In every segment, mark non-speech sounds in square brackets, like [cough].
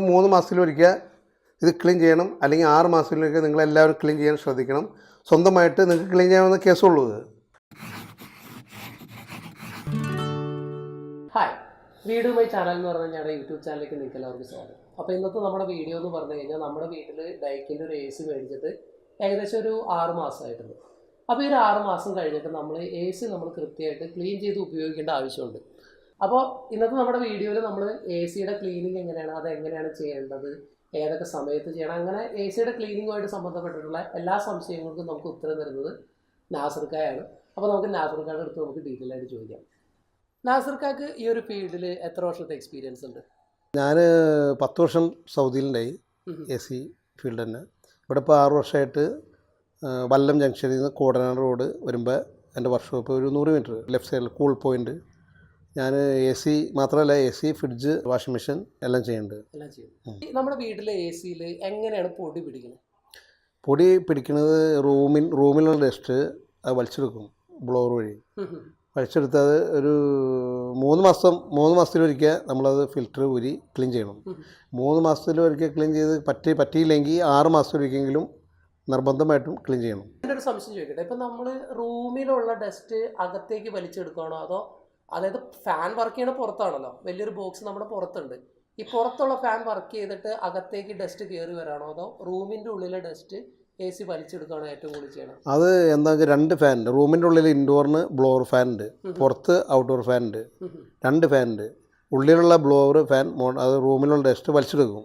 മൂന്ന് മാസത്തിലൊരിക്കൽ ഇത് ക്ലീൻ ചെയ്യണം. അല്ലെങ്കിൽ ആറ് മാസത്തിലൊരിക്കൽ നിങ്ങൾ എല്ലാവരും ക്ലീൻ ചെയ്യാൻ ശ്രദ്ധിക്കണം. സ്വന്തമായിട്ട് നിങ്ങൾക്ക് ക്ലീൻ ചെയ്യാവുന്ന കേസുള്ളൂ ഇത്. ഹായ് വീഡിയോ മൈ ചാനൽ എന്ന് പറഞ്ഞാൽ ഞങ്ങളുടെ യൂട്യൂബ് ചാനലിലേക്ക് നിങ്ങൾക്ക് എല്ലാവർക്കും സ്വാഗതം. അപ്പോൾ ഇന്നത്തെ നമ്മുടെ വീഡിയോ എന്ന് പറഞ്ഞു കഴിഞ്ഞാൽ നമ്മുടെ വീട്ടിൽ ഡൈക്കിന്റെ ഒരു എ സി മേടിച്ചിട്ട് ഏകദേശം ഒരു ആറ് മാസമായിട്ടുണ്ട്. അപ്പോൾ ഈ ഒരു ആറ് മാസം കഴിഞ്ഞിട്ട് നമ്മൾ എ സി നമ്മൾ കൃത്യമായിട്ട് ക്ലീൻ ചെയ്ത് ഉപയോഗിക്കേണ്ട ആവശ്യമുണ്ട്. അപ്പോൾ ഇന്നത്തെ നമ്മുടെ വീഡിയോയിൽ നമ്മൾ എ സിയുടെ ക്ലീനിങ് എങ്ങനെയാണ്? അത് എങ്ങനെയാണ് ചെയ്യേണ്ടത്? ഏതൊക്കെ സമയത്ത് ചെയ്യണം? അങ്ങനെ എ സിയുടെ ക്ലീനിങ്ങുമായിട്ട് സംബന്ധപ്പെട്ടിട്ടുള്ള എല്ലാ സംശയങ്ങൾക്കും നമുക്ക് ഉത്തരം തരുന്നത് നാസർക്കായാണ്. അപ്പോൾ നമുക്ക് നാസർക്കായുടെ അടുത്ത് നമുക്ക് ഡീറ്റെയിൽ ആയിട്ട് ചോദിക്കാം. നാസർക്കാക്ക് ഈ ഒരു ഫീൽഡിൽ എത്ര വർഷത്തെ എക്സ്പീരിയൻസ് ഉണ്ട്? ഞാൻ പത്ത് വർഷം സൗദിയിലുണ്ടായി. എ സി ഫീൽഡ് തന്നെ. ഇവിടെ ഇപ്പോൾ ആറ് വർഷമായിട്ട് വല്ലം ജംഗ്ഷനിൽ നിന്ന് കോടനാട് റോഡ് വരുമ്പോൾ എന്റെ വർക്ക്ഷോപ്പ് ഒരു നൂറ് മീറ്റർ ലെഫ്റ്റ് സൈഡിൽ കൂൾ പോയിന്റ് ഞാൻ എ സി മാത്രമല്ല A C fridge washing machine എല്ലാം ചെയ്യുന്നുണ്ട്. നമ്മുടെ വീട്ടിലെ എ സിയിൽ എങ്ങനെയാണ് പൊടി പിടിക്കുന്നത് പൊടി പിടിക്കുന്നത് റൂമിൽ റൂമിലുള്ള ഡസ്റ്റ് അത് വലിച്ചെടുക്കും ബ്ലോർ വഴി. വലിച്ചെടുത്തത് ഒരു മൂന്ന് മാസം മൂന്ന് മാസത്തിലൊരിക്കൽ നമ്മളത് ഫിൽറ്റർ ഊരി ക്ലീൻ ചെയ്യണം. മൂന്ന് മാസത്തിലൊരിക്കൽ ക്ലീൻ ചെയ്ത് പറ്റി പറ്റിയില്ലെങ്കിൽ ആറ് മാസത്തിലൊരിക്കലെങ്കിലും നിർബന്ധമായിട്ടും ക്ലീൻ ചെയ്യണം. എന്റെ ഒരു സംശയം ചോദിക്കട്ടെ? ഇപ്പം നമ്മൾ റൂമിലുള്ള ഡസ്റ്റ് അകത്തേക്ക് വലിച്ചെടുക്കുകയാണോ? അതോ അതായത് ഫാൻ വർക്ക് ചെയ്യണ പുറത്താണല്ലോ. വലിയൊരു ബോക്സ് നമ്മുടെ പുറത്തുണ്ട്. ഈ പുറത്തുള്ള ഫാൻ വർക്ക് ചെയ്തിട്ട് അകത്തേക്ക് ഡസ്റ്റ് കയറി വരാണോ? അതോ റൂമിന്റെ ഉള്ളിലെ ഡസ്റ്റ് എ സി വലിച്ചെടുക്കുകയാണ് ഏറ്റവും കൂടുതൽ ചെയ്യണം അത് എന്താ രണ്ട് ഫാൻ ഉണ്ട്. റൂമിന്റെ ഉള്ളിൽ ഇൻഡോറിന് ബ്ലോവർ ഫാൻ ഉണ്ട്. പുറത്ത് ഔട്ട്ഡോർ ഫാൻ ഉണ്ട്. രണ്ട് ഫാൻ ഉണ്ട്. ഉള്ളിലുള്ള ബ്ലോവർ ഫാൻ അത് റൂമിലുള്ള ഡസ്റ്റ് വലിച്ചെടുക്കും.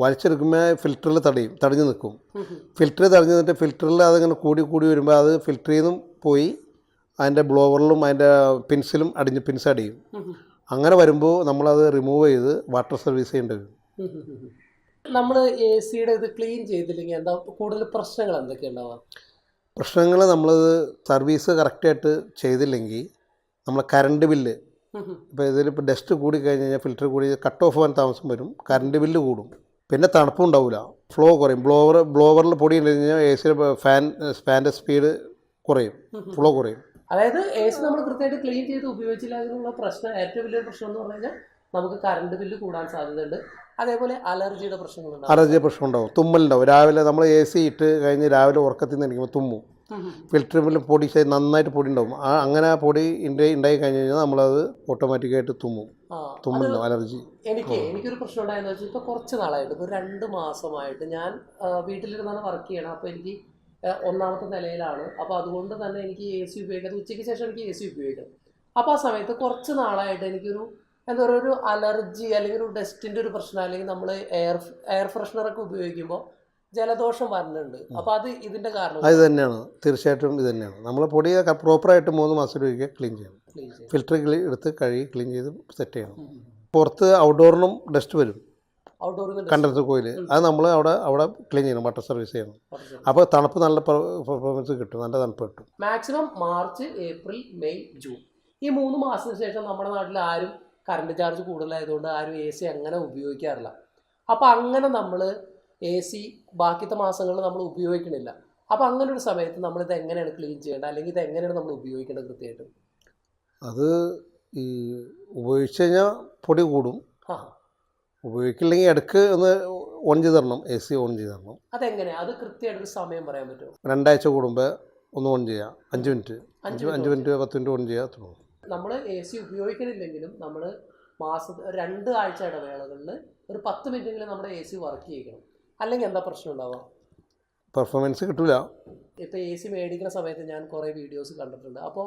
വലിച്ചെടുക്കുമ്പോൾ ഫിൽറ്ററിൽ തടയും തടഞ്ഞു നിൽക്കും ഫിൽറ്റർ തടഞ്ഞു നിന്നിട്ട് ഫിൽറ്ററിൽ അതിങ്ങനെ കൂടി കൂടി വരുമ്പോൾ അത് ഫിൽറ്ററിൽ നിന്നും പോയി അതിന്റെ ബ്ലോവറിലും അതിന്റെ പിൻസിലും അടിഞ്ഞ് പിൻസ് അടിയും. അങ്ങനെ വരുമ്പോൾ നമ്മളത് റിമൂവ് ചെയ്ത് വാട്ടർ സർവീസ് ചെയ്യേണ്ടി വരും. നമ്മൾ എ സിയുടെ ഇത് ക്ലീൻ ചെയ്തില്ലെങ്കിൽ എന്താ കൂടുതൽ പ്രശ്നങ്ങൾ എന്തൊക്കെയുണ്ടാവാം പ്രശ്നങ്ങൾ നമ്മളത് സർവീസ് കറക്റ്റായിട്ട് ചെയ്തില്ലെങ്കിൽ നമ്മൾ കറണ്ട് ബില്ല് ഇപ്പോൾ ഇതിലിപ്പോൾ ഡസ്റ്റ് കൂടി കഴിഞ്ഞ് കഴിഞ്ഞാൽ ഫിൽറ്റർ കൂടി കട്ട് ഓഫ് ആവാൻ താമസം വരും. കറണ്ട് ബില്ല് കൂടും. പിന്നെ തണുപ്പും ഉണ്ടാവില്ല. ഫ്ലോ കുറയും. ബ്ലോവർ ബ്ലോവറിൽ പൊടി ഉണ്ടെങ്കിൽ കഴിഞ്ഞാൽ എ സിയുടെ ഫാൻ ഫാന്റെ സ്പീഡ് കുറയും. ഫ്ലോ കുറയും. അതായത് എ സി നമ്മൾ കൃത്യമായിട്ട് ക്ലീൻ ചെയ്ത് ഉപയോഗിച്ചില്ല എന്നുള്ള പ്രശ്നം ഏറ്റവും വലിയൊരു പ്രശ്നം എന്ന് പറഞ്ഞു കഴിഞ്ഞാൽ നമുക്ക് കറണ്ട് ബില്ല് കൂടാൻ സാധ്യതയുണ്ട്. അതേപോലെ അലർജിയുടെ പ്രശ്നങ്ങളുണ്ടാവും. അലർജി പ്രശ്നം ഉണ്ടാവും. തുമ്മലുണ്ടാവും. രാവിലെ നമ്മൾ എ സി ഇട്ട് കഴിഞ്ഞ് രാവിലെ ഉറക്കത്തിൽ നിന്ന് എണീക്കുമ്പോൾ തുമ്മും. ഫിൽറ്ററിൽ പൊടി നന്നായിട്ട് പൊടി ഉണ്ടാവും. ആ അങ്ങനെ ആ പൊടി ഉണ്ടായി ഉണ്ടായി കഴിഞ്ഞ് കഴിഞ്ഞാൽ നമ്മളത് ഓട്ടോമാറ്റിക്കായിട്ട് തുമ്മും. തുമ്മുണ്ടാവും അലർജി എനിക്ക് എനിക്കൊരു പ്രശ്നം ഉണ്ടായെന്ന് വെച്ചാൽ ഇപ്പോൾ കുറച്ച് നാളായിട്ട് ഇപ്പോൾ രണ്ട് മാസമായിട്ട് ഞാൻ വീട്ടിലിരുന്നാണ് വർക്ക് ചെയ്യണം. അപ്പോൾ എനിക്ക് ഒന്നാമത്തെ നിലയിലാണ്. അപ്പോൾ അതുകൊണ്ട് തന്നെ എനിക്ക് എ സി ഉപയോഗിക്കാം ഉച്ചയ്ക്ക് ശേഷം എനിക്ക് എ സി ഉപയോഗിക്കാം. അപ്പോൾ ആ സമയത്ത് കുറച്ച് നാളായിട്ട് എനിക്കൊരു എന്താ പറയുക ഒരു അലർജി അല്ലെങ്കിൽ ഒരു ഡസ്റ്റിന്റെ ഒരു പ്രശ്നം അല്ലെങ്കിൽ നമ്മൾ എയർ എയർ ഫ്രഷ്നറൊക്കെ ഉപയോഗിക്കുമ്പോൾ ജലദോഷം വരുന്നുണ്ട് അപ്പോൾ അത് ഇതിന്റെ കാരണം അത് തന്നെയാണ്. തീർച്ചയായിട്ടും ഇത് തന്നെയാണ്. നമ്മൾ പൊടി പ്രോപ്പറായിട്ട് മൂന്ന് മാസം ഉപയോഗിക്കുക ക്ലീൻ ചെയ്യണം. ഫിൽറ്റർ എടുത്ത് കഴുകി ക്ലീൻ ചെയ്ത് സെറ്റ് ചെയ്യണം. പുറത്ത് ഔട്ട്ഡോറിനും ഡസ്റ്റ് വരും. കണ്ടൻസർ കോയിൽ അത് നമ്മൾ അവിടെ അവിടെ ക്ലീൻ ചെയ്യണം വാട്ടർ സർവീസ് ചെയ്യണം. അപ്പോൾ തണുപ്പ് നല്ല പെർഫോമൻസ് കിട്ടും നല്ല തണുപ്പ് കിട്ടും. Maximum March April May June ഈ മൂന്ന് മാസത്തിന് ശേഷം നമ്മുടെ നാട്ടിൽ ആരും കറണ്ട് ചാർജ് കൂടുതലായതുകൊണ്ട് ആരും എ സി അങ്ങനെ ഉപയോഗിക്കാറില്ല. അപ്പോൾ അങ്ങനെ നമ്മൾ എ സി ബാക്കിത്തെ മാസങ്ങളിൽ നമ്മൾ ഉപയോഗിക്കണില്ല. അപ്പോൾ അങ്ങനെ ഒരു സമയത്ത് നമ്മൾ ഇത് എങ്ങനെയാണ് ക്ലീൻ ചെയ്യേണ്ടത്? അല്ലെങ്കിൽ ഇത് എങ്ങനെയാണ് നമ്മൾ ഉപയോഗിക്കേണ്ടത് കൃത്യമായിട്ട്? അത് ഈ ഉപയോഗിച്ച് കഴിഞ്ഞാൽ പൊടി കൂടും. ആ ഉപയോഗിക്കില്ലെങ്കിൽ ഇടയ്ക്ക് ഒന്ന് ഓൺ ചെയ്ത് തരണം എ സി ഓൺ ചെയ്ത് തരണം. അതെങ്ങനെയാണ് അത് കൃത്യമായിട്ട് ഒരു സമയം പറയാൻ പറ്റുമോ? രണ്ടാഴ്ച കൂടുമ്പോൾ ഒന്ന് ഓൺ ചെയ്യാം. അഞ്ച് മിനിറ്റ്. അഞ്ച് അഞ്ച് മിനിറ്റ് പത്ത് മിനിറ്റ് ഓൺ ചെയ്യാൻ തുടങ്ങും നമ്മൾ എ സി ഉപയോഗിക്കണില്ലെങ്കിലും നമ്മൾ മാസ രണ്ട് ആഴ്ച ഇടവേളകളിൽ ഒരു പത്ത് മിനിറ്റെങ്കിലും നമ്മുടെ എ സി വർക്ക് ചെയ്യിക്കണം. അല്ലെങ്കിൽ എന്താ പ്രശ്നം ഉണ്ടാവുക? പെർഫോമൻസ് കിട്ടില്ല ഇപ്പോൾ എ സി മേടിക്കുന്ന സമയത്ത് ഞാൻ കുറേ വീഡിയോസ് കണ്ടിട്ടുണ്ട്. അപ്പോൾ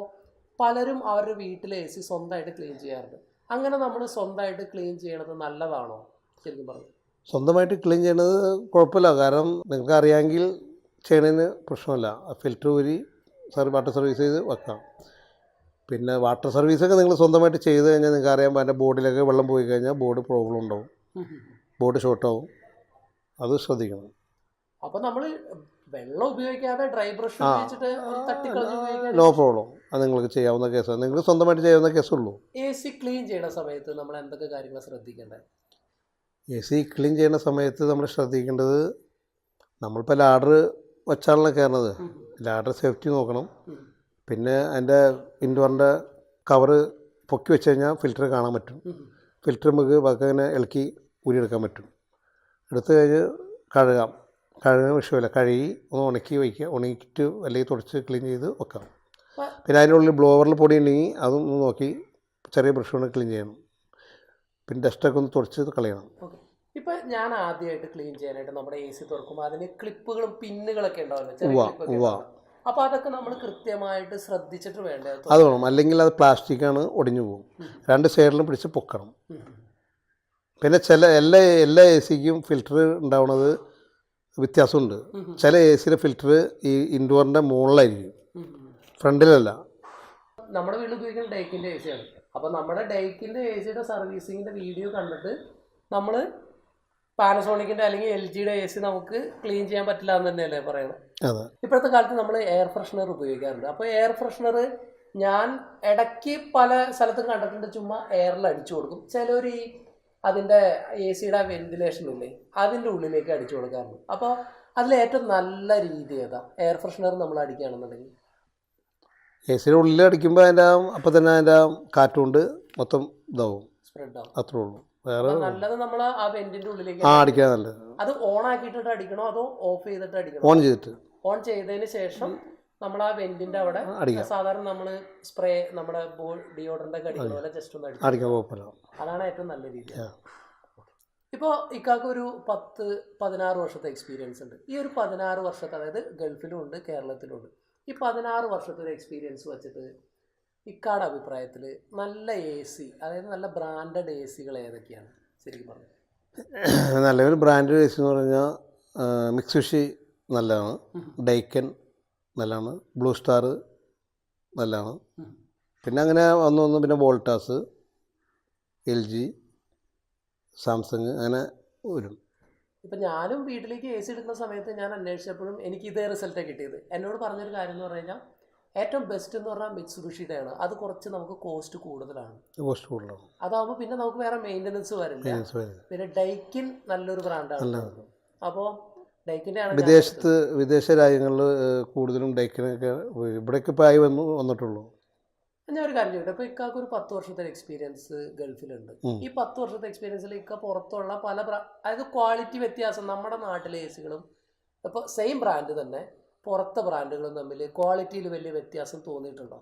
പലരും അവരുടെ വീട്ടിലെ എ സി സ്വന്തമായിട്ട് ക്ലീൻ ചെയ്യാറുണ്ട്. അങ്ങനെ നമ്മൾ സ്വന്തമായിട്ട് ക്ലീൻ ചെയ്യണത് നല്ലതാണോ? ശരിക്കും പറഞ്ഞു. സ്വന്തമായിട്ട് ക്ലീൻ ചെയ്യണത് കുഴപ്പമില്ല. കാരണം നിങ്ങൾക്ക് അറിയാമെങ്കിൽ ചെയ്യണതിന് പ്രശ്നമില്ല ഫിൽറ്റർ ഊരി സർ വാട്ടർ സർവീസ് ചെയ്ത് വെക്കാം. പിന്നെ വാട്ടർ സർവീസൊക്കെ നിങ്ങൾ സ്വന്തമായിട്ട് ചെയ്ത് കഴിഞ്ഞാൽ നിങ്ങൾക്ക് അറിയാം അതിന്റെ ബോർഡിലൊക്കെ വെള്ളം പോയി കഴിഞ്ഞാൽ ബോർഡ് പ്രോബ്ലം ഉണ്ടാവും. ബോർഡ് ഷോർട്ടാവും അത് ശ്രദ്ധിക്കണം. അപ്പോൾ നമ്മൾ വെള്ളം ഉപയോഗിക്കാതെ ഡ്രൈ ബ്രഷ്. ഉപയോഗിച്ചിട്ട് നോ പ്രോബ്ലം അത് നിങ്ങൾക്ക് ചെയ്യാവുന്ന കേസാണ് നിങ്ങൾ സ്വന്തമായിട്ട് ചെയ്യാവുന്ന കേസുള്ളൂ. എ സി ക്ലീൻ ചെയ്യുന്ന സമയത്ത് നമ്മൾ എന്തൊക്കെ കാര്യങ്ങൾ ശ്രദ്ധിക്കേണ്ടത്? എ സി ക്ലീൻ ചെയ്യുന്ന സമയത്ത് നമ്മൾ ശ്രദ്ധിക്കേണ്ടത് നമ്മളിപ്പോൾ ലാഡർ വച്ചാണല്ലോ കയറുന്നത് ലാഡർ സേഫ്റ്റി നോക്കണം. പിന്നെ അതിന്റെ ഇൻഡോറിന്റെ കവറ് പൊക്കി വെച്ച് കഴിഞ്ഞാൽ ഫിൽറ്റർ കാണാൻ പറ്റും. ഫിൽറ്റർ നമുക്ക് പതുക്കെ ഇങ്ങനെ ഇളക്കി ഊരിയെടുക്കാൻ പറ്റും. എടുത്ത് കഴിഞ്ഞ് കഴുകാം. കഴുകുന്ന വിഷയമല്ല. കഴുകി ഒന്ന് ഉണക്കി വയ്ക്കുക. ഉണക്കിയിട്ട് അല്ലെങ്കിൽ തുടച്ച് ക്ലീൻ ചെയ്ത് വെക്കാം. പിന്നെ അതിന്റെ ഉള്ളിൽ ബ്ലോവറിൽ പൊടി ഉണ്ടെങ്കിൽ അതൊന്ന് നോക്കി ചെറിയ ബ്രഷ് കൊണ്ട് ക്ലീൻ ചെയ്യണം. പിന്നെ ഡസ്റ്റൊക്കെ ഒന്ന് തുടച്ച് കളയണം. ഇപ്പൊ ഞാൻ ആദ്യമായിട്ട് ക്ലീൻ ചെയ്യാനായിട്ട് നമ്മുടെ എ സി തുറക്കുമ്പോൾ അതിന് ക്ലിപ്പുകളും പിന്നുകളൊക്കെ ഉണ്ടാവില്ല? ചെറിയ ഉവ്വ, ഉണ്ടാവും. അപ്പൊ അതൊക്കെ നമ്മൾ കൃത്യമായിട്ട് ശ്രദ്ധിച്ചിട്ട് വേണ്ടേ? അത് വേണം. അല്ലെങ്കിൽ അത് പ്ലാസ്റ്റിക് ആണ് ഒടിഞ്ഞു പോകും. രണ്ട് സൈഡിലും പിടിച്ച് പൊക്കണം. പിന്നെ ചില എല്ലാ എല്ലാ എ സിക്കും ഫിൽറ്റർ ഉണ്ടാവുന്നത് വ്യത്യാസമുണ്ട്. ചില എ സിയിലെ ഫിൽറ്റർ ഈ ഇൻഡോറിന്റെ മുകളിലായിരിക്കും. ഫ്രണ്ടിലല്ല. നമ്മുടെ വീട്ടിൽ ഉപയോഗിക്കുന്ന ഡേക്കിന്റെ എ സിയാണ് അപ്പോൾ നമ്മുടെ ഡേക്കിന്റെ എ സിയുടെ സർവീസിങ്ങിന്റെ വീഡിയോ കണ്ടിട്ട് നമ്മൾ പാനസോണിക്കിന്റെ അല്ലെങ്കിൽ എൽ ജിയുടെ എ സി നമുക്ക് ക്ലീൻ ചെയ്യാൻ പറ്റില്ല എന്ന് തന്നെയല്ലേ പറയുന്നത്? ഇപ്പോഴത്തെ കാലത്ത് നമ്മൾ എയർ ഫ്രഷ്നർ ഉപയോഗിക്കാറുണ്ട്. അപ്പോൾ എയർ ഫ്രഷ്നർ ഞാൻ ഇടയ്ക്ക് പല സ്ഥലത്തും കണ്ടിട്ടുണ്ട്. ചുമ്മാ എയറിൽ അടിച്ചു കൊടുക്കും. ചിലർ ഈ അതിന്റെ എ സിയുടെ വെന്റിലേഷൻ ഇല്ലേ അതിന്റെ ഉള്ളിലേക്ക് അടിച്ചു കൊടുക്കാറുണ്ട്. അപ്പോൾ അതിൽ ഏറ്റവും നല്ല രീതി ഏതാ? എയർ ഫ്രഷ്നർ നമ്മൾ അടിക്കുകയാണെന്നുണ്ടെങ്കിൽ. എ സിയുടെ ഉള്ളിൽ അടിക്കുമ്പോൾ അതിന്റെ അപ്പം തന്നെ അതിന്റെ കാറ്റുകൊണ്ട് മൊത്തം ഇതാവും. അത്രേ ഉള്ളൂ. വേറെ അപ്പോൾ നല്ലത് നമ്മൾ ആ വെന്റിന്റെ ഉള്ളിലേക്ക് ആ അടിക്കാൻ നല്ലത്. അത് ഓൺ ആക്കിയിട്ടിട്ട് അടിക്കണോ? അതോ ഓഫ് ചെയ്തിട്ട് അടിക്കണോ? ഓൺ ചെയ്തിട്ട്. ഓൺ ചെയ്തതിന് ശേഷം നമ്മൾ ആ വെന്റിന്റെ അവിടെ സാധാരണ നമ്മൾ സ്പ്രേ നമ്മുടെ ഡിയോഡറിന്റെ ഒക്കെ അടിക്കുന്ന പോലെ ജസ്റ്റ് ഒന്ന് അടിക്കും അടിക്കാൻ കുഴപ്പമില്ല. അതാണ് ഏറ്റവും നല്ല രീതി. ഇപ്പോൾ ഇക്കാക്ക് ഒരു പത്ത് പതിനാറ് വർഷത്തെ എക്സ്പീരിയൻസ് ഉണ്ട്. ഈ ഒരു പതിനാറ് വർഷത്തെ അതായത് ഗൾഫിലും ഉണ്ട് കേരളത്തിലും ഉണ്ട്. ഈ പതിനാറ് വർഷത്തെ ഒരു എക്സ്പീരിയൻസ് വെച്ചിട്ട് ഇക്കാട് അഭിപ്രായത്തിൽ നല്ല എ സി അതായത് നല്ല ബ്രാൻഡഡ് എ സികൾ ഏതൊക്കെയാണ്? ശരിക്കും പറഞ്ഞു. [clears throat] നല്ലൊരു ബ്രാൻഡ് എ സി എന്ന് പറഞ്ഞാൽ മിക്സുഷി നല്ലതാണ്. ഡൈക്കൻ നല്ലതാണ്. ബ്ലൂ സ്റ്റാർ നല്ലതാണ്. പിന്നെ അങ്ങനെ വന്നു വന്നു പിന്നെ വോൾട്ടാസ് എൽ ജി സാംസങ് അങ്ങനെ വരും. ഇപ്പം ഞാനും വീട്ടിലേക്ക് എ സി എടുക്കുന്ന സമയത്ത് ഞാൻ അന്വേഷിച്ചപ്പോഴും എനിക്ക് ഇതേ റിസൾട്ടാണ് കിട്ടിയത്. എന്നോട് പറഞ്ഞൊരു കാര്യം എന്ന് പറഞ്ഞു കഴിഞ്ഞാൽ ഏറ്റവും ബെസ്റ്റ് എന്ന് പറഞ്ഞാൽ മിക്സ് ആണ് അത് കുറച്ച് നമുക്ക് കോസ്റ്റ് കൂടുതലാണ്. കോസ്റ്റ് കൂടുതലാണ്. അതാകുമ്പോൾ പിന്നെ നമുക്ക് വേറെ മെയിന്റനൻസ് വരില്ല. പിന്നെ ഡൈക്കിൻ നല്ലൊരു ബ്രാൻഡാണ് അപ്പോൾ വിദേശത്ത് വിദേശ രാജ്യങ്ങളിൽ കൂടുതലും ഡൈക്കിനൊക്കെ ഇവിടേക്ക് ഇപ്പോൾ ആയി വന്നു വന്നിട്ടുള്ളൂ. ഞാൻ ഒരു കാര്യം ചോദിക്കട്ടെ. ഇപ്പോൾ ഇക്കാക്ക് ഒരു പത്ത് വർഷത്തെ എക്സ്പീരിയൻസ് ഗൾഫിലുണ്ട്. ഈ പത്ത് വർഷത്തെ എക്സ്പീരിയൻസിൽ ഇക്ക പുറത്തുള്ള പല അതായത് ക്വാളിറ്റി വ്യത്യാസം നമ്മുടെ നാട്ടിലെ എ സികളും ഇപ്പോൾ സെയിം ബ്രാൻഡ് തന്നെ പുറത്തെ ബ്രാൻഡുകളും തമ്മിൽ ക്വാളിറ്റിയിൽ വലിയ വ്യത്യാസം തോന്നിയിട്ടുണ്ടോ?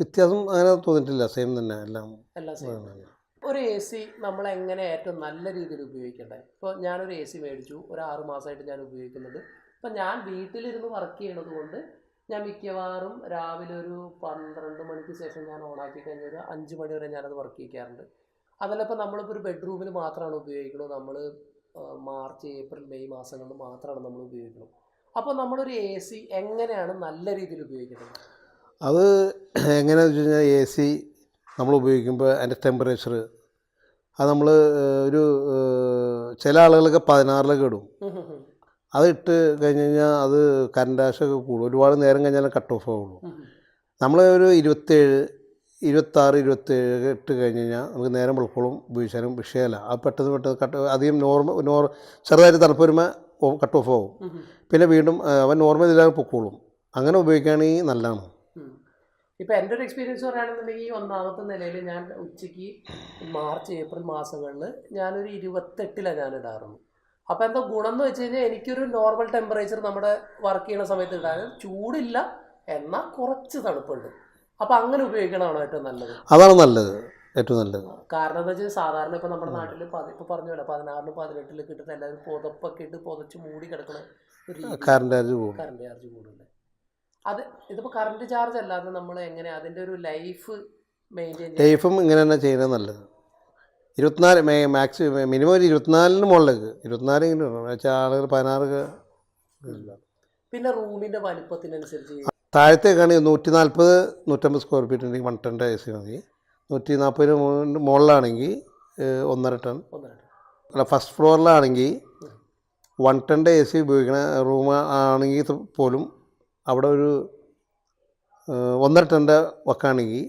വ്യത്യാസം അങ്ങനെ തോന്നിയിട്ടില്ല. സെയിം തന്നെ. എല്ലാം എല്ലാം സെയിം ഒരു എ സി നമ്മൾ എങ്ങനെ ഏറ്റവും നല്ല രീതിയിൽ ഉപയോഗിക്കണ്ടേ? ഇപ്പോൾ ഞാനൊരു എ സി മേടിച്ചു. ഒരു ആറ് മാസമായിട്ട് ഞാൻ ഉപയോഗിക്കുന്നുണ്ട് ഇപ്പം ഞാൻ വീട്ടിലിരുന്ന് വർക്ക് ചെയ്യണത് കൊണ്ട് ഞാൻ മിക്കവാറും രാവിലെ ഒരു പന്ത്രണ്ട് മണിക്ക് ശേഷം ഞാൻ ഓണാക്കി കഴിഞ്ഞ ഒരു അഞ്ച് മണി വരെ ഞാനത് വർക്ക് ചെയ്യിക്കാറുണ്ട്. അതല്ല ഇപ്പോൾ നമ്മളിപ്പോൾ ഒരു ബെഡ്റൂമിൽ മാത്രമാണ് ഉപയോഗിക്കുന്നത് നമ്മൾ മാർച്ച് ഏപ്രിൽ മെയ് മാസങ്ങളിൽ മാത്രമാണ് നമ്മൾ ഉപയോഗിക്കുന്നത് അപ്പോൾ നമ്മളൊരു എ സി എങ്ങനെയാണ് നല്ല രീതിയിൽ ഉപയോഗിക്കുന്നത് അത് എങ്ങനെയാണെന്ന് വെച്ച് കഴിഞ്ഞാൽ എ സി നമ്മൾ ഉപയോഗിക്കുമ്പോൾ അതിന്റെ ടെമ്പറേച്ചർ അത് നമ്മൾ ഒരു ചില ആളുകളൊക്കെ പതിനാറിലൊക്കെ ഇടും. ഉം ഉം ഉം. അത് ഇട്ട് കഴിഞ്ഞ് കഴിഞ്ഞാൽ അത് കറണ്ട് ആശയൊക്കെ കൂടും. ഒരുപാട് നേരം കഴിഞ്ഞാൽ കട്ട് ഓഫ് ആവുള്ളൂ. നമ്മൾ ഒരു ഇരുപത്തേഴ് ഇരുപത്താറ് ഇരുപത്തേഴ് ഇട്ട് കഴിഞ്ഞ് കഴിഞ്ഞാൽ നമുക്ക് നേരം വെളുക്കോളും ഉപയോഗിച്ചാലും വിഷയമല്ല. അത് പെട്ടെന്ന് പെട്ടെന്ന് കട്ട് അധികം നോർമൽ നോർ ചെറുതായിട്ട് തണുപ്പ് വരുമ്പോൾ കട്ട് ഓഫ് ആവും. പിന്നെ വീണ്ടും അവൻ നോർമൽ ഇതിലാകെ പൊക്കോളും. അങ്ങനെ ഉപയോഗിക്കുകയാണെങ്കിൽ നല്ലതാണ്. ഇപ്പം എന്റെ ഒരു എക്സ്പീരിയൻസ് പറയുകയാണെന്നുണ്ടെങ്കിൽ ഈ ഒന്നാമത്തെ നിലയിൽ ഞാൻ ഉച്ചയ്ക്ക് മാർച്ച് ഏപ്രിൽ മാസങ്ങളിൽ ഞാനൊരു ഇരുപത്തെട്ടിലാണ് ഞാൻ ഇടാറുള്ളൂ അപ്പോൾ എന്താ ഗുണം എന്ന് വെച്ച് കഴിഞ്ഞാൽ എനിക്കൊരു നോർമൽ ടെമ്പറേച്ചർ നമ്മുടെ വർക്ക് ചെയ്യുന്ന സമയത്ത് ഇടാൻ ചൂടില്ല എന്നാൽ കുറച്ച് തണുപ്പുണ്ട്. അപ്പോൾ അങ്ങനെ ഉപയോഗിക്കണമാണോ ഏറ്റവും നല്ലത്? അതാണ് നല്ലത് ഏറ്റവും നല്ലത്. കാരണം എന്താ വെച്ചാൽ സാധാരണ ഇപ്പൊ നമ്മുടെ നാട്ടിൽ ഇപ്പോൾ പറഞ്ഞു പോലെ പതിനാറിന് പതിനെട്ടിലും കിട്ടുന്ന എല്ലാവരും പുതപ്പൊക്കെ ഇട്ട് പുതച്ച് മൂടി കിടക്കണ കറണ്ട് ചാർജ് കറണ്ട് ചാർജ് കൂടുന്നുണ്ട്. അത് ഇതിപ്പോൾ കറണ്ട് ചാർജ് അല്ലാതെ നമ്മൾ എങ്ങനെ അതിന്റെ ഒരു ലൈഫ് മെയിന്റെയിൻ ലൈഫും ഇങ്ങനെ തന്നെ ചെയ്യുന്നത് നല്ലത്. ഇരുപത്തിനാല് മേ മാക്സി മിനിമം ഒരു ഇരുപത്തിനാലിന് മുകളിലേക്ക്. ഇരുപത്തിനാലെങ്കിലും വെച്ചാൽ ആളുകൾ പതിനാറ് പിന്നെ റൂമിന്റെ വലുപ്പത്തിനനുസരിച്ച് താഴത്തേക്കാണെങ്കിൽ നൂറ്റി നാൽപ്പത് നൂറ്റമ്പത് സ്ക്വയർ ഫീറ്റ് ഉണ്ടെങ്കിൽ വൺ ടൺ എ സി മതി. നൂറ്റി നാൽപ്പതിന് മുകളിലാണെങ്കിൽ ഒന്നര ടൺ അല്ല ഫസ്റ്റ് ഫ്ലോറിലാണെങ്കിൽ വൺ ടണ്ണിന്റെ എ സി ഉപയോഗിക്കണ റൂം ആണെങ്കിൽ പോലും അവിടെ ഒരു ഒന്നര ടണ്ണിന്റെ വക്കാണെങ്കിൽ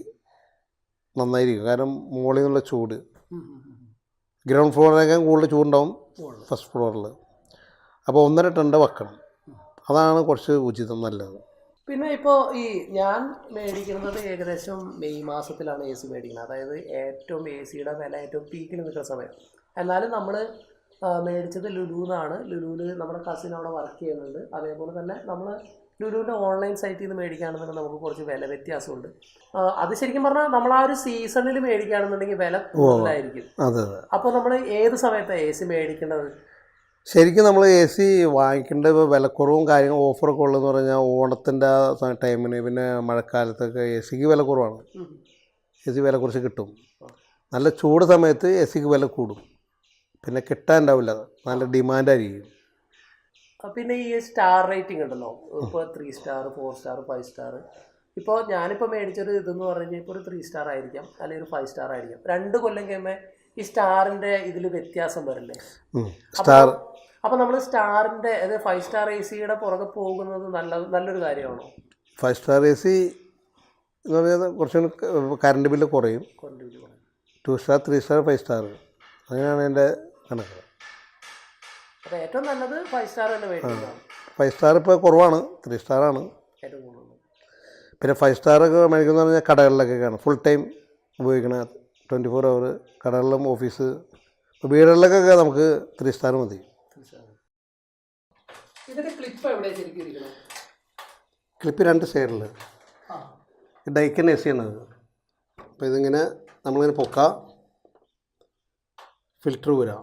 നന്നായിരിക്കും. കാരണം മുകളിൽ നിന്നുള്ള ചൂട്. ഗ്രൗണ്ട് ഫ്ലോറിനേക്കാൾ കൂടുതൽ ചൂടുണ്ടാവും ഫസ്റ്റ് ഫ്ലോറിൽ. അപ്പോൾ ഒന്നര ടണ്ട് വെക്കണം. അതാണ് കുറച്ച് ഉചിതം നല്ലത്. പിന്നെ ഇപ്പോൾ ഈ ഞാൻ മേടിക്കുന്നത് ഏകദേശം മെയ് മാസത്തിലാണ് എ സി മേടിക്കുന്നത്. അതായത് ഏറ്റവും എ സിയുടെ വില ഏറ്റവും പീക്കിൽ നിൽക്കുന്ന സമയം. എന്നാലും നമ്മൾ മേടിച്ചത് ലുലുന്നാണ്. ലുലുവിൽ നമ്മുടെ കസിൻ അവിടെ വർക്ക് ചെയ്യുന്നുണ്ട്. അതേപോലെ തന്നെ നമ്മൾ ലുലുവിന്റെ ഓൺലൈൻ സൈറ്റിൽ നിന്ന് മേടിക്കുകയാണെന്നുണ്ടെങ്കിൽ നമുക്ക് കുറച്ച് വില വ്യത്യാസമുണ്ട്. അത് ശരിക്കും പറഞ്ഞാൽ നമ്മൾ ആ ഒരു സീസണിൽ മേടിക്കുകയാണെന്നുണ്ടെങ്കിൽ വില കൂടുതലായിരിക്കും. അപ്പോൾ നമ്മൾ ഏത് സമയത്താണ് എ സി മേടിക്കേണ്ടത്? ശരിക്കും നമ്മൾ എ സി വാങ്ങിക്കേണ്ട ഇപ്പോൾ വിലക്കുറവും കാര്യങ്ങളും ഓഫറൊക്കെ ഉള്ളതെന്ന് പറഞ്ഞാൽ ഓണത്തിന്റെ ആ ടൈമിന് പിന്നെ മഴക്കാലത്തൊക്കെ എ സിക്ക് വില കുറവാണ്. എ സി വില കുറച്ച് കിട്ടും. നല്ല ചൂട് സമയത്ത് എ സിക്ക് വില കൂടും. പിന്നെ കിട്ടാൻ ഉണ്ടാവില്ല നല്ല ഡിമാൻഡായിരിക്കും. പിന്നെ ഈ സ്റ്റാർ റേറ്റിംഗ് ഉണ്ടല്ലോ. ഇപ്പോൾ three star four star five star ഇപ്പോൾ ഞാനിപ്പോൾ മേടിച്ചൊരു ഇതെന്ന് പറഞ്ഞു കഴിഞ്ഞാൽ ഇപ്പോൾ ഒരു ത്രീ സ്റ്റാർ ആയിരിക്കാം അല്ലെങ്കിൽ ഒരു ഫൈവ് സ്റ്റാർ ആയിരിക്കാം. രണ്ട് കൊല്ലം കഴിയുമ്പോൾ ഈ സ്റ്റാറിന്റെ ഇതിൽ വ്യത്യാസം വരില്ലേ. സ്റ്റാർ അപ്പോൾ നമ്മൾ സ്റ്റാറിന്റെ അതായത് ഫൈവ് സ്റ്റാർ എ സിയുടെ പുറകെ പോകുന്നത് നല്ല നല്ലൊരു കാര്യമാണോ? ഫൈവ് സ്റ്റാർ എ സി എന്ന് പറയുന്നത് കുറച്ചുകൂടി കറണ്ട് ബില്ല് കുറയും. Two star three star five star അങ്ങനെയാണ് എന്റെ കണക്ക്. അപ്പോൾ ഏറ്റവും നല്ലത് ഫൈവ് സ്റ്റാർ തന്നെ മേടിക്കുന്നതാണ് ഫൈവ് സ്റ്റാർ ഇപ്പോൾ കുറവാണ് ത്രീ സ്റ്റാറാണ് ഏറ്റവും കൂടുതൽ പിന്നെ ഫൈവ് സ്റ്റാറൊക്കെ മേടിക്കുന്ന പറഞ്ഞാൽ കടകളിലൊക്കെയാണ് ഫുൾ ടൈം ഉപയോഗിക്കണ ട്വന്റി ഫോർ അവർ കടകളിലും ഓഫീസ് വീടുകളിലൊക്കെ നമുക്ക് ത്രീ സ്റ്റാർ മതി. ക്ലിപ്പ് രണ്ട് സൈഡിൽ ഡൈക്കൻ എ സി ആണ് അപ്പോൾ ഇതിങ്ങനെ നമ്മളിങ്ങനെ പൊക്ക. ഫിൽറ്റർ ഊരാം.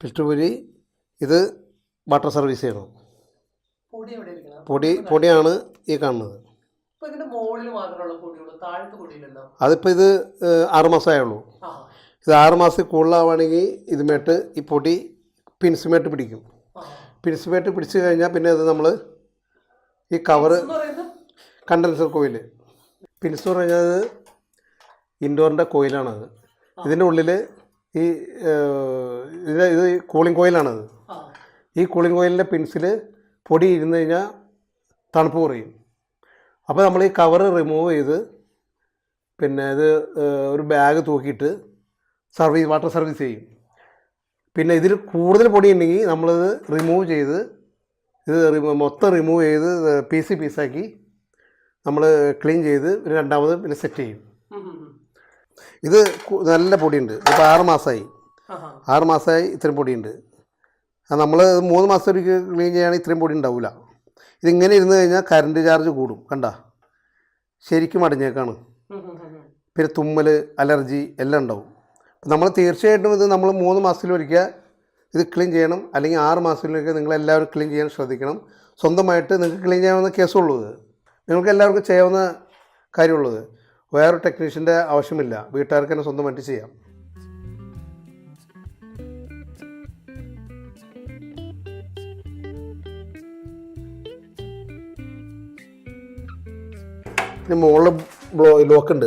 ഫിൽറ്റർ ഇത് വാട്ടർ സർവീസ് ചെയ്യണം? പൊടി പൊടിയാണ് ഈ കാണുന്നത്. അതിപ്പോൾ ഇത് ഏഹ്, ഉള്ളൂ ഇത് ആറുമാസത്തിൽ കൂടുതലാവുകയാണെങ്കിൽ ഇതുമായിട്ട് ഈ പൊടി പിൻസുമായിട്ട് പിടിക്കും. പിൻസുമായിട്ട് പിൻസുമേട്ട് പിടിച്ചു കഴിഞ്ഞാൽ പിന്നെ അത് നമ്മൾ ഈ കവറ് കണ്ടൻസർ കോയിൽ പിൻസ് എന്ന് പറഞ്ഞാൽ ഇൻഡോറിന്റെ കോയിലാണത്. ഇതിന്റെ ഉള്ളിൽ ഈ ഇത് ഇത് കൂളിംഗ് കോയിലാണത് ഈ കൂളിംഗ് കോയിലിന്റെ പിൻസിൽ പൊടി ഇരുന്ന് കഴിഞ്ഞാൽ തണുപ്പ് കുറയും. അപ്പോൾ നമ്മൾ ഈ കവർ റിമൂവ് ചെയ്ത് പിന്നെ ഇത് ഒരു ബാഗ് തൂക്കിയിട്ട് സർവീസ് വാട്ടർ സർവീസ് ചെയ്യും. പിന്നെ ഇതിൽ കൂടുതൽ പൊടി ഉണ്ടെങ്കിൽ നമ്മളിത് റിമൂവ് ചെയ്ത് ഇത് മൊത്തം റിമൂവ് ചെയ്ത് പീസ് പീസാക്കി നമ്മൾ ക്ലീൻ ചെയ്ത് രണ്ടാമത് പിന്നെ സെറ്റ് ചെയ്യും. ഇത് നല്ല പൊടിയുണ്ട്. ഇപ്പോൾ ആറ് മാസമായി ആറ് മാസമായി ഇത്രയും പൊടിയുണ്ട്. നമ്മൾ മൂന്ന് മാസം ഒരു ക്ലീൻ ചെയ്യുകയാണെങ്കിൽ ഇത്രയും പൊടി ഉണ്ടാവില്ല ഇതിങ്ങനെ ഇരുന്ന് കഴിഞ്ഞാൽ കറണ്ട് ചാർജ് കൂടും. കണ്ട? ശരിക്കും അടിഞ്ഞേക്കാണ്. പിന്നെ തുമ്മൽ അലർജി എല്ലാം ഉണ്ടാവും. അപ്പം നമ്മൾ തീർച്ചയായിട്ടും ഇത് നമ്മൾ മൂന്ന് മാസത്തിലൊരിക്കൽ ഇത് ക്ലീൻ ചെയ്യണം. അല്ലെങ്കിൽ ആറ് മാസത്തിലൊരിക്കൽ നിങ്ങൾ എല്ലാവരും ക്ലീൻ ചെയ്യാൻ ശ്രദ്ധിക്കണം. സ്വന്തമായിട്ട് നിങ്ങൾക്ക് ക്ലീൻ ചെയ്യാവുന്ന കേസുള്ളൂ ഇത്. നിങ്ങൾക്ക് എല്ലാവർക്കും ചെയ്യാവുന്ന കാര്യമുള്ളത്. വേറെ ടെക്നീഷ്യന്റെ ആവശ്യമില്ല. വീട്ടുകാർക്ക് തന്നെ സ്വന്തമായിട്ട് ചെയ്യാം. ഇനി മുകളിൽ ബ്ലോ ലോക്കുണ്ട്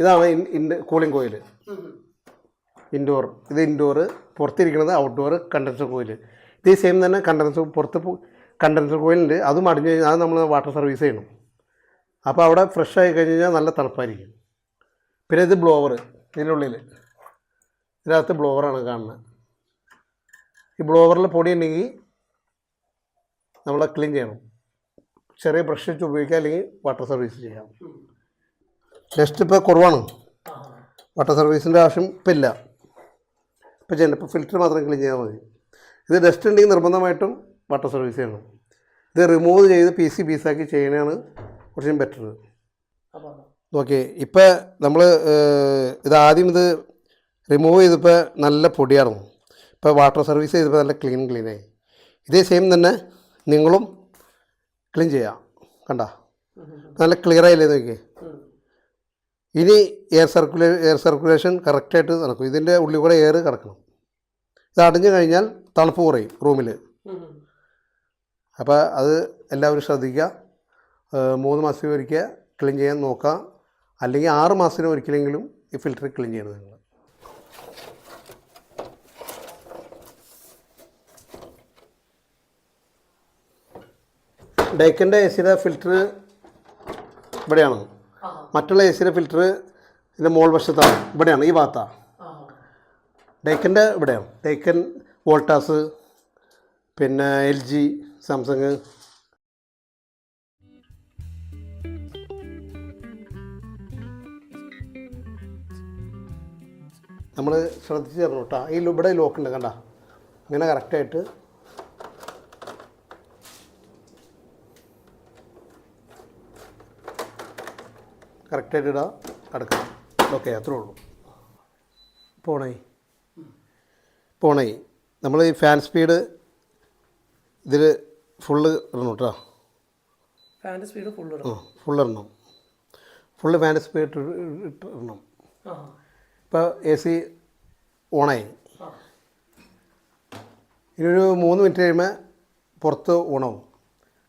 ഇതാണ് കൂളിംഗ് കോയിൽ. ഇൻഡോർ ഇത് ഇൻഡോർ പുറത്തിരിക്കുന്നത് ഔട്ട്ഡോർ കണ്ടൻസർ കോയിൽ ഇത് സെയിം തന്നെ കണ്ടൻസർ പുറത്ത് കണ്ടൻസർ കോയിലുണ്ട് അതും അടിഞ്ഞു കഴിഞ്ഞാൽ അത് നമ്മൾ വാട്ടർ സർവീസ് ചെയ്യണം. അപ്പോൾ അവിടെ ഫ്രഷ് ആയി കഴിഞ്ഞ് കഴിഞ്ഞാൽ നല്ല തണുപ്പായിരിക്കും. പിന്നെ ഇത് ബ്ലോവർ ഇതിനുള്ളിൽ ഇതിനകത്ത് ബ്ലോവറാണ് കാണുന്നത് ഈ ബ്ലോവറിൽ പൊടി ഉണ്ടെങ്കിൽ നമ്മൾ ക്ലീൻ ചെയ്യണം. ചെറിയ ബ്രഷ് വെച്ച് ഉപയോഗിക്കാം അല്ലെങ്കിൽ വാട്ടർ സർവീസ് ചെയ്യാം. ഉം. നെക്സ്റ്റ് ഇപ്പോൾ കുറവാണ്. വാട്ടർ സർവീസിന്റെ ആവശ്യം ഇപ്പം ഇല്ല. ഇപ്പം ചെയ്യണ്ട ഇപ്പോൾ ഫിൽറ്റർ മാത്രം ക്ലീൻ ചെയ്താൽ മതി. ഇത് ഡസ്റ്റ് ഉണ്ടെങ്കിൽ നിർബന്ധമായിട്ടും വാട്ടർ സർവീസ് ചെയ്യണം. ഇത് റിമൂവ് ചെയ്ത് പി സി പീസാക്കി ചെയ്യണതാണ് കുറച്ചും ബെറ്റർ ഓക്കെ ഇപ്പോൾ നമ്മൾ ഇത് ആദ്യം ഇത് റിമൂവ് ചെയ്തപ്പോൾ നല്ല പൊടിയായിരുന്നു. ഇപ്പോൾ വാട്ടർ സർവീസ് ചെയ്തപ്പോൾ നല്ല ക്ലീൻ ക്ലീനായി ഇതേ സെയിം തന്നെ നിങ്ങളും ക്ലീൻ ചെയ്യാം. കണ്ട? നല്ല ക്ലിയർ ആയില്ലേ നോക്കിയേ. ഇനി എയർ സർക്കുലേ എയർ സർക്കുലേഷൻ കറക്റ്റായിട്ട് നടക്കും. ഇതിന്റെ ഉള്ളിൽ കൂടെ എയർ കിടക്കണം. ഇത് അടഞ്ഞു കഴിഞ്ഞാൽ തണുപ്പ് കുറയും റൂമിൽ അപ്പോൾ അത് എല്ലാവരും ശ്രദ്ധിക്കുക മൂന്ന് മാസത്തിൽ ഒരിക്കൽ ക്ലീൻ ചെയ്യാൻ നോക്കുക അല്ലെങ്കിൽ ആറ് മാസത്തിന് ഒരിക്കലെങ്കിലും ഈ ഫിൽറ്റർ ക്ലീൻ ചെയ്യണം നിങ്ങൾ. ഡേക്കിന്റെ എ സിയുടെ ഫിൽറ്റർ ഇവിടെയാണോ. മറ്റുള്ള എ സിയുടെ ഫിൽറ്റർ ഇതിന്റെ മോൾ വശത്താണ്. ഇവിടെയാണ് ഈ ഭാഗത്താണ് ഡേക്കന്റെ ഇവിടെയാണ്. ഡേക്കൻ വോൾട്ടാസ് പിന്നെ എൽ ജി സാംസങ് നമ്മൾ ശ്രദ്ധിച്ച് തരണം കേട്ടോ ഈ ഇവിടെ ലോക്ക് ഉണ്ട് കണ്ട. അങ്ങനെ കറക്റ്റായിട്ട് കറക്റ്റായിട്ട് ഇടാം അടക്കാം ഓക്കെ അത്രേ ഉള്ളൂ. പോണേ. പോണേ. നമ്മൾ ഈ ഫാൻ സ്പീഡ് ഇതിൽ ഫുള്ള് ഇടണം കേട്ടോ ഫാന്റെ സ്പീഡ് ഫുള്ള് ആ ഫുള്ള് ഇടണം. ഫുള്ള് ഫാൻ സ്പീഡ് ഇടണം. ഇപ്പോൾ എ സി ഓണായി ഇനിയൊരു മൂന്ന് മിനിറ്റ് കഴിയുമ്പോൾ പുറത്ത് ഓണാവും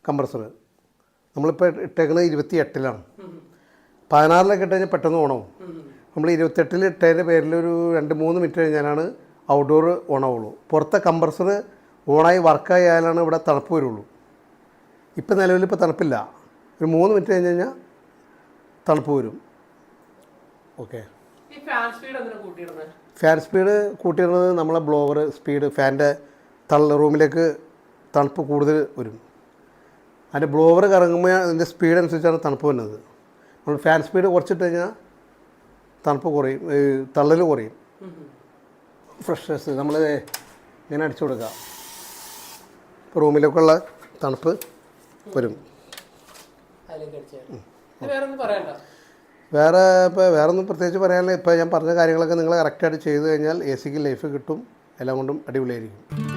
കംപ്രസർ നമ്മളിപ്പോൾ ഇട്ടേക്കുന്നത് ഇരുപത്തി എട്ടിലാണ് പതിനാറിലൊക്കെ ഇട്ട് കഴിഞ്ഞാൽ പെട്ടെന്ന് ഓണവും. നമ്മൾ ഇരുപത്തെട്ടിൽ ഇട്ടതിന്റെ പേരിൽ ഒരു രണ്ട് മൂന്ന് മിനിറ്റ് കഴിഞ്ഞാലാണ് ഔട്ട്ഡോർ ഓണാവുള്ളൂ. പുറത്തെ കമ്പ്രസർ ഓണായി വർക്കായാലാണ് ഇവിടെ തണുപ്പ് വരുള്ളൂ. ഇപ്പം നിലവിൽ ഇപ്പോൾ തണുപ്പില്ല. ഒരു മൂന്ന് മിനിറ്റ് കഴിഞ്ഞ് കഴിഞ്ഞാൽ തണുപ്പ് വരും. ഓക്കെ ഫാൻ സ്പീഡ് കൂട്ടിയിടുന്നത് നമ്മളെ ബ്ലോവർ സ്പീഡ് ഫാന്റെ തള്ള റൂമിലേക്ക് തണുപ്പ് കൂടുതൽ വരും. അതിന്റെ ബ്ലോവർ കറങ്ങുമ്പോൾ അതിന്റെ സ്പീഡ് അനുസരിച്ചാണ് തണുപ്പ് വരുന്നത്. നമ്മൾ ഫാൻ സ്പീഡ് കുറച്ചിട്ട് കഴിഞ്ഞാൽ തണുപ്പ് കുറയും തള്ളൽ കുറയും. ഫ്രഷ്നസ് നമ്മൾ ഇങ്ങനെ അടിച്ചു കൊടുക്കുക. ഇപ്പോൾ ഉള്ള തണുപ്പ് വരും. വേറെ ഇപ്പോൾ വേറെ ഒന്നും പ്രത്യേകിച്ച് പറയാനില്ല. ഇപ്പോൾ ഞാൻ പറഞ്ഞ കാര്യങ്ങളൊക്കെ നിങ്ങൾ കറക്റ്റായിട്ട് ചെയ്തു കഴിഞ്ഞാൽ എ സിക്ക് ലൈഫ് കിട്ടും. എല്ലാം കൊണ്ടും അടിപൊളിയായിരിക്കും.